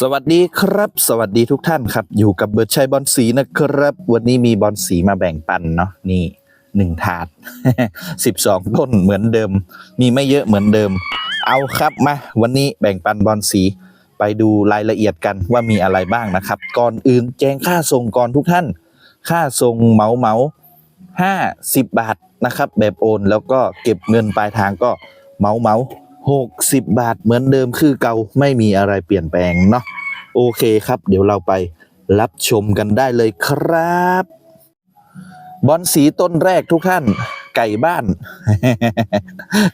สวัสดีครับ สวัสดีทุกท่านครับ อยู่กับเบิร์ดชัยบอลสีนะครับ วันนี้มีบอลสีมาแบ่งปันเนาะนี่หนึ่งถาดสิบสองต้นเหมือนเดิม มีไม่เยอะเหมือนเดิม เอาครับมาวันนี้แบ่งปันบอลสีไปดูรายละเอียดกันว่ามีอะไรบ้างนะครับ ก่อนอื่นแจ้งค่าส่งก่อนทุกท่าน ค่าส่งเหมาเหมาห้าสิบบาทนะครับ แบบโอน แล้วก็เก็บเงินปลายทางก็เหมาเหมา หกสิบบาทเหมือนเดิมคือเก่าไม่มีอะไรเปลี่ยนแปลงเนาะโอเคครับ เดี๋ยวเราไปรับชมกันได้เลยครับ บอลสีต้นแรกทุกท่าน ไก่บ้าน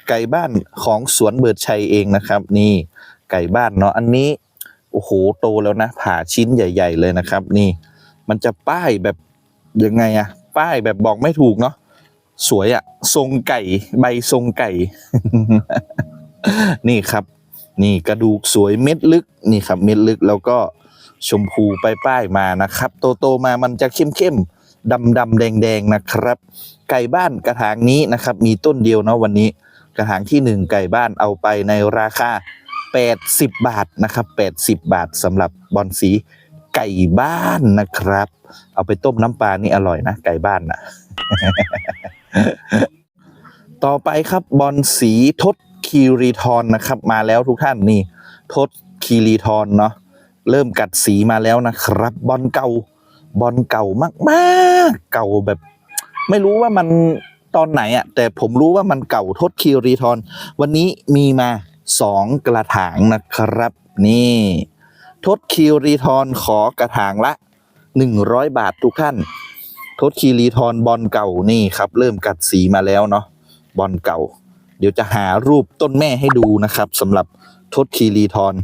ไก่บ้านของสวนเบิดชัยเองนะครับ นี่ไก่บ้านเนาะอันนี้โอ้โหโตแล้วนะ ผ่าชิ้นใหญ่ ๆ เลยนะครับ นี่ มันจะป้ายแบบยังไงอะป้ายแบบบอกไม่ถูกเนาะสวยอะทรงไก่ ใบทรงไก่ นี่ครับ นี่กระดูกสวยเม็ดลึกนี่ครับ เม็ดลึกแล้วก็ชมพูปป้ายมานะครับ โตโตมามันจะเข้มเข้มดำดำแดงแดงนะครับ ไก่บ้านกระถางนี้นะครับ มีต้นเดียวเนาะวันนี้ กระถางที่หนึ่งไก่บ้านเอาไปในราคา 80 บาทนะครับ 80 บาทสำหรับบอลสีไก่บ้านนะครับ เอาไปต้มน้ำปลานี่อร่อยนะ ไก่บ้านนะต่อไปครับบอลสีทศ คีรีทอนนะครับ มาแล้วทุกท่านนี่ทศคีรีทอนเนาะเริ่มกัดสีมาแล้วนะครับ บอลเก่าบอลเก่ามากๆ เก่าแบบ ไม่รู้ว่ามันตอนไหนอะแต่ผมรู้ว่ามันเก่าทศคีรีทอนวันนี้มีมาสองกระถางนะครับ นี่ ทศคีรีทอนขอกระถางละหนึ่งร้อยบาททุกท่าน ทศคีรีทอนบอลเก่านี่ครับ เริ่มกัดสีมาแล้วเนาะบอลเก่า เดี๋ยวจะหารูปต้นแม่ให้ดูนะครับสำหรับทศคีรีทอน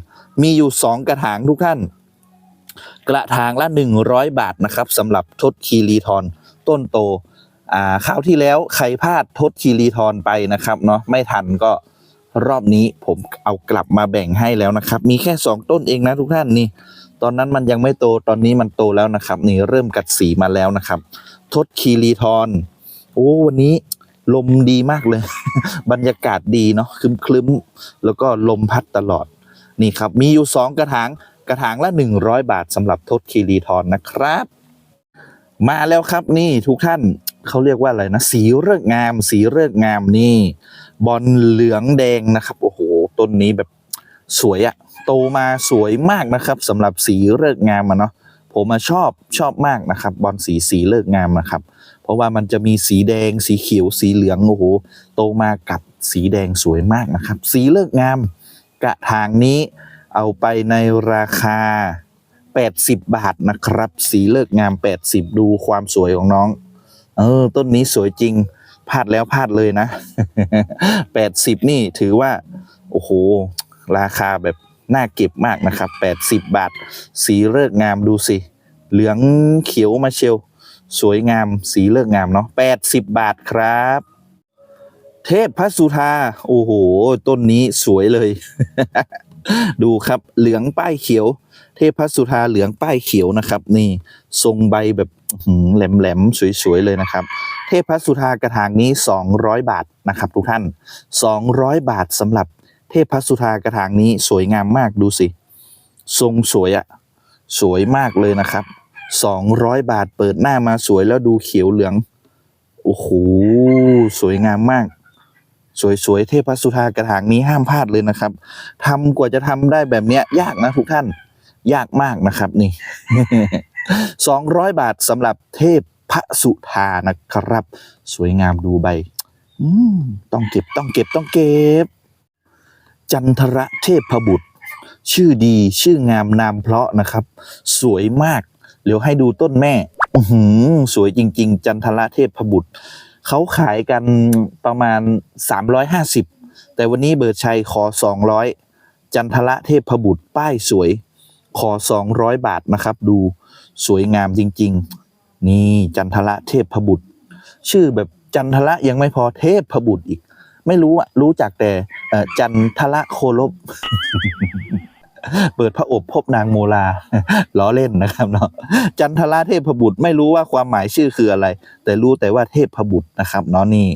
มีอยู่สองกระถางทุกท่าน กระถางละหนึ่งร้อยบาทนะครับสำหรับทศคีรีทอนต้นโตอ่าคราวที่แล้วใครพลาดทศคีรีทอนไปนะครับเนาะไม่ทันก็รอบนี้ผมเอากลับมาแบ่งให้แล้วนะครับ มีแค่สองต้นเองนะทุกท่านนี่ ตอนนั้นมันยังไม่โตตอนนี้มันโตแล้วนะครับ นี่เริ่มกัดสีมาแล้วนะครับ ทศคีรีทอนโอ้วันนี้ ลมดีมากเลย บรรยากาศดีเนาะคลึ้มๆ แล้วก็ลมพัดตลอด นี่ครับ มีอยู่สองกระถาง กระถางละหนึ่งร้อยบาทสำหรับทศคีรีทอนนะครับ มาแล้วครับนี่ทุกท่านเขาเรียกว่าอะไรนะ สีเลิกษ์งาม สีเลิกษ์งามนี่ บอลเหลืองแดงนะครับ โอ้โห ต้นนี้แบบสวยอะโตมาสวยมากนะครับสำหรับสีเลิกษ์งามอะเนาะผมมาชอบชอบมากนะครับ บอลสีสีเลิกงามนะครับ เพราะว่ามันจะมีสีแดง สีเขียว สีเหลืองโอ้โหโตมากับสีแดงสวยมากนะครับ สีเลิกงาม กระถางนี้เอาไปในราคา 80 บาทนะครับ สีเลิกงาม 80 ดูความสวยของน้อง เออ ต้นนี้สวยจริงพลาดแล้วพลาดเลยนะ 80 นี่ถือว่า โอ้โห ราคาแบบน่าเก็บมากนะครับ 80 บาท สีเลิกงามดูสิ เหลืองเขียวมาเชียว สวยงามสีเลิกงามเนาะ80บบาทครับ เทพพระสุธาโอ้โห ต้นนี้สวยเลย ดูครับเหลืองป้ายเขียว เทพพระสุธาเหลืองป้ายเขียวนะครับ นี่ทรงใบแบบแหลมแหลมๆสวยๆเลยนะครับ เทพพระสุธากระถางนี้ 200 บาทนะครับ ทุกท่าน 200 บาทสำหรับเทพพระสุธากระถางนี้สวยงามมากดูสิ ทรงสวยอะสวยมากเลยนะครับ 200 บาทเปิดหน้ามาสวยแล้วดูเขียวเหลือง โอ้โห สวยงามมาก สวยๆ เทพสุธากระถางนี้ห้ามพลาดเลยนะครับทำกว่าจะทำได้แบบเนี้ย ยากนะทุกท่าน ยากมากนะครับนี่สองร้อยบาทสำหรับเทพพระสุธานะครับ สวยงามดูใบต้องเก็บต้องเก็บต้องเก็บ จันทระเทพบุตร ชื่อดีชื่องามนามเพราะนะครับ สวยมาก เดี๋ยวให้ดูต้นแม่อือหือสวยจริง ๆ จันทระเทพบุตรเขาขายกันประมาณ 350 แต่วันนี้เบิร์ดชัยขอ 200 จันทระเทพบุตรป้ายสวย ขอ 200 บาทนะครับ ดูสวยงามจริง ๆ นี่จันทระเทพบุตร ชื่อแบบจันทระยังไม่พอเทพบุตรอีก ไม่รู้อะรู้จักแต่จันทระโคลบ เปิดพระอบพบนางโมลาล้อเล่นนะครับเนาะจันทราเทพบุตรไม่รู้ว่าความหมายชื่อคืออะไร แต่รู้แต่ว่าเทพบุตรนะครับเนาะนี่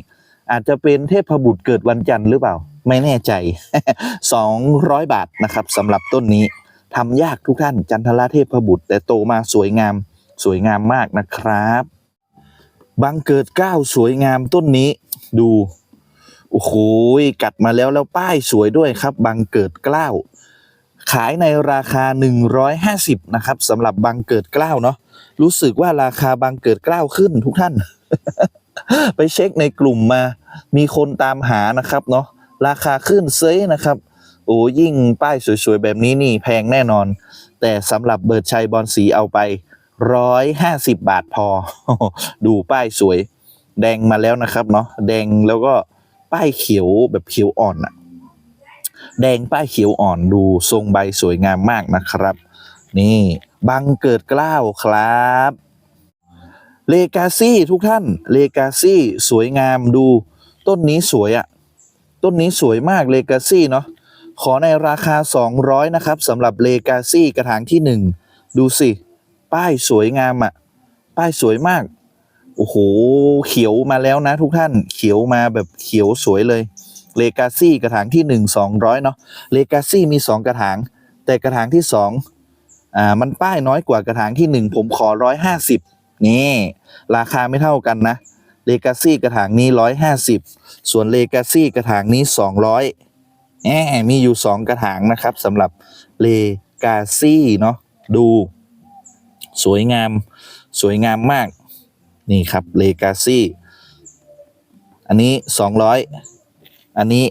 อาจจะเป็นเทพบุตรเกิดวันจันทร์หรือเปล่า ไม่แน่ใจ 200 บาทนะครับสำหรับต้นนี้ทำยากทุกท่านจันทราเทพบุตร แต่โตมาสวยงาม สวยงามมากนะครับบังเกิดเกล้าสวยงามต้นนี้ดูโอ้โหกัดมาแล้วแล้วป้ายสวยด้วยครับ บังเกิดเกล้า ขายในราคา 150 นะครับสำหรับบังเกิดเกล้าเนาะรู้สึกว่าราคาบังเกิดเกล้าขึ้นทุกท่าน ไปเช็คในกลุ่มมา มีคนตามหานะครับเนาะราคาขึ้นเซ้ยนะครับโอ้ยิ่งป้ายสวยๆ แบบนี้นี่แพงแน่นอน แต่สำหรับเบิร์ดชัยบอลสีเอาไป 150 บาทพอ ดูป้ายสวย แดงมาแล้วนะครับเนาะแดงแล้วก็ป้ายเขียวแบบเขียวอ่อนอะ แดงป้ายเขียวอ่อนดูทรงใบสวยงามมากนะครับ นี่บังเกิดกล้าวครับเลกาซี่ทุกท่านเลกาซี่สวยงามดูต้นนี้สวยอะต้นนี้สวยมากเลกาซี่เนาะขอในราคา 200 นะครับสำหรับเลกาซี่กระถางที่ 1 ดูสิ ป้ายสวยงามอะ ป้ายสวยมาก โอ้โห เขียวมาแล้วนะทุกท่านเขียวมาแบบเขียวสวยเลย เลกาซี่กระถางที่หนึ่งสองร้อยเนาะเลกาซี่มีสองกระถาง แต่กระถางที่สองอ่ามันป้ายน้อยกว่ากระถางที่หนึ่งผมขอร้อยห้าสิบนี่ ราคาไม่เท่ากันนะเลกาซี่กระถางนี้ร้อยห้าสิบส่วนเลกาซี่กระถางนี้สองร้อยแหมมีอยู่สองกระถางนะครับสำหรับเลกาซี่เนาะดูสวยงามสวยงามมาก นี่ครับเลกาซี่อันนี้ส อันนี้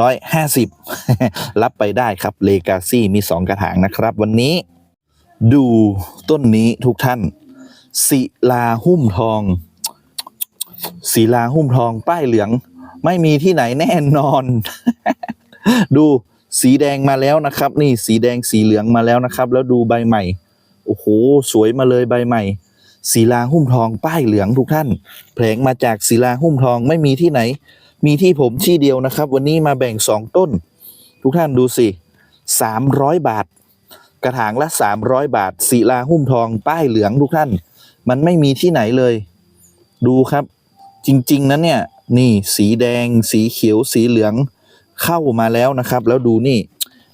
ร้อยห้าสิบรับไปได้ครับเลกาซี่มีสองกระถางนะครับ วันนี้ดูต้นนี้ทุกท่านศิลาหุ้มทองศิลาหุ้มทองป้ายเหลือง ไม่มีที่ไหนแน่นอน ดูสีแดงมาแล้วนะครับ นี่สีแดงสีเหลืองมาแล้วนะครับ แล้วดูใบใหม่โอ้โหสวยมาเลยใบใหม่ศิลาหุ้มทองป้ายเหลืองทุกท่าน แผลงมาจากศิลาหุ้มทองไม่มีที่ไหน มีที่ผมที่เดียวนะครับ วันนี้มาแบ่งสองต้น ทุกท่านดูสิสามร้อยบาท กระถางละสามร้อยบาทศิลาหุ้มทองป้ายเหลืองทุกท่าน มันไม่มีที่ไหนเลย ดูครับ จริง ๆนะเนี่ย นี่สีแดง สีเขียว สีเหลืองเข้ามาแล้วนะครับ แล้วดูนี่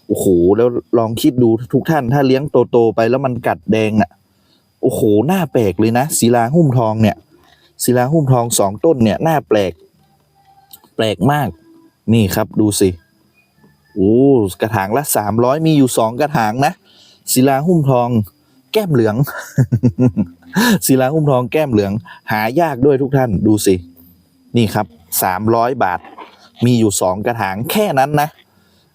โอ้โหแล้วลองคิดดูทุกท่านถ้าเลี้ยงโตๆไปแล้วมันกัดแดงอะโอ้โหหน้าแปลกเลยนะศิลาหุ้มทองเนี่ยศิลาหุ้มทองสองต้นเนี่ยหน้าแปลก แปลกมาก นี่ครับดูสิโอ้กระถางละสามร้อยมีอยู่สองกระถางนะศิลาหุ้มทองแก้มเหลือง ศิลาหุ้มทองแก้มเหลือง หายากด้วยทุกท่านดูสิ นี่ครับสามร้อยบาท มีอยู่สองกระถางแค่นั้นนะ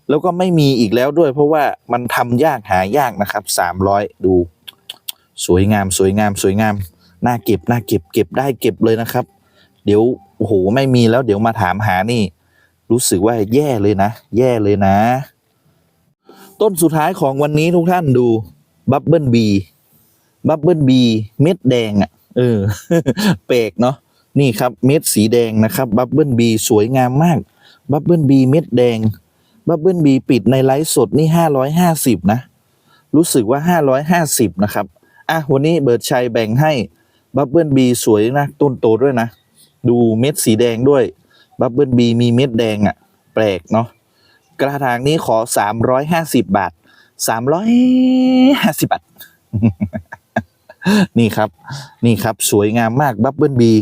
แล้วก็ไม่มีอีกแล้วด้วย เพราะว่ามันทำยากหายากนะครับสามร้อยดู สวยงามสวยงามสวยงามน่าเก็บน่าเก็บเก็บได้เก็บเลยนะครับ เดี๋ยว โอ้โหไม่มีแล้วเดี๋ยวมาถามหานี่ รู้สึกว่าแย่เลยนะ แย่เลยนะ ต้นสุดท้ายของวันนี้ทุกท่านดูบับเบิลบีบับเบิลบีเม็ดแดงอะ เออเปกเนาะนี่ครับเม็ดสีแดงนะครับบับเบิลบีสวยงามมากบับเบิลบีเม็ดแดงบับเบิลบีปิดในไลฟ์สดนี่ห้าร้อยห้าสิบนะ รู้สึกว่าห้าร้อยห้าสิบนะครับ อะ วันนี้เบิร์ดชัยแบ่งให้บับเบิลบีสวยนะ ต้นโตด้วยนะ ดูเม็ดสีแดงด้วยบับเบิลบีมีเม็ดแดงอะ่ะ แปลกเนาะกระถางนี้ขอสามร้อยห้าสิบบาทสามร้อยห้าสิบบาท นี่ครับ นี่ครับสวยงามมากบับเบิลบี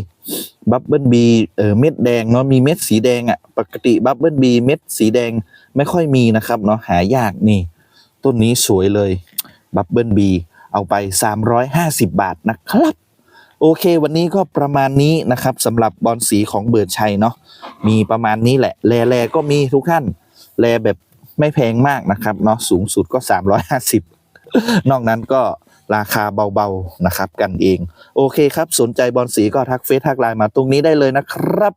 บับเบิลบีเออเม็ดแดงเนาะมีเม็ดสีแดงอะ่ะ ปกติบับเบิลบีเม็ดสีแดงไม่ค่อยมีนะครับเนาะหายากนี่ ต้นนี้สวยเลยบับเบิลบีเอาไป 350 บาทนะครับ โอเค วันนี้ก็ประมาณนี้นะครับสำหรับบอลสีของเบิร์ดชัยเนาะมีประมาณนี้แหละแลแลก็มีทุกท่านแลแบบไม่แพงมากนะครับเนาะสูงสุดก็ 350 นอกนั้นก็ราคาเบาๆนะครับกันเอง โอเคครับ สนใจบอลสีก็ทักเฟซทักไลน์มาตรงนี้ได้เลยนะครับ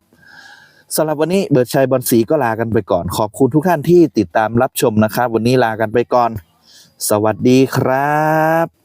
สำหรับวันนี้เบิร์ดชัยบอลสีก็ลากันไปก่อน ขอบคุณทุกท่านที่ติดตามรับชมนะครับ วันนี้ลากันไปก่อน สวัสดีครับ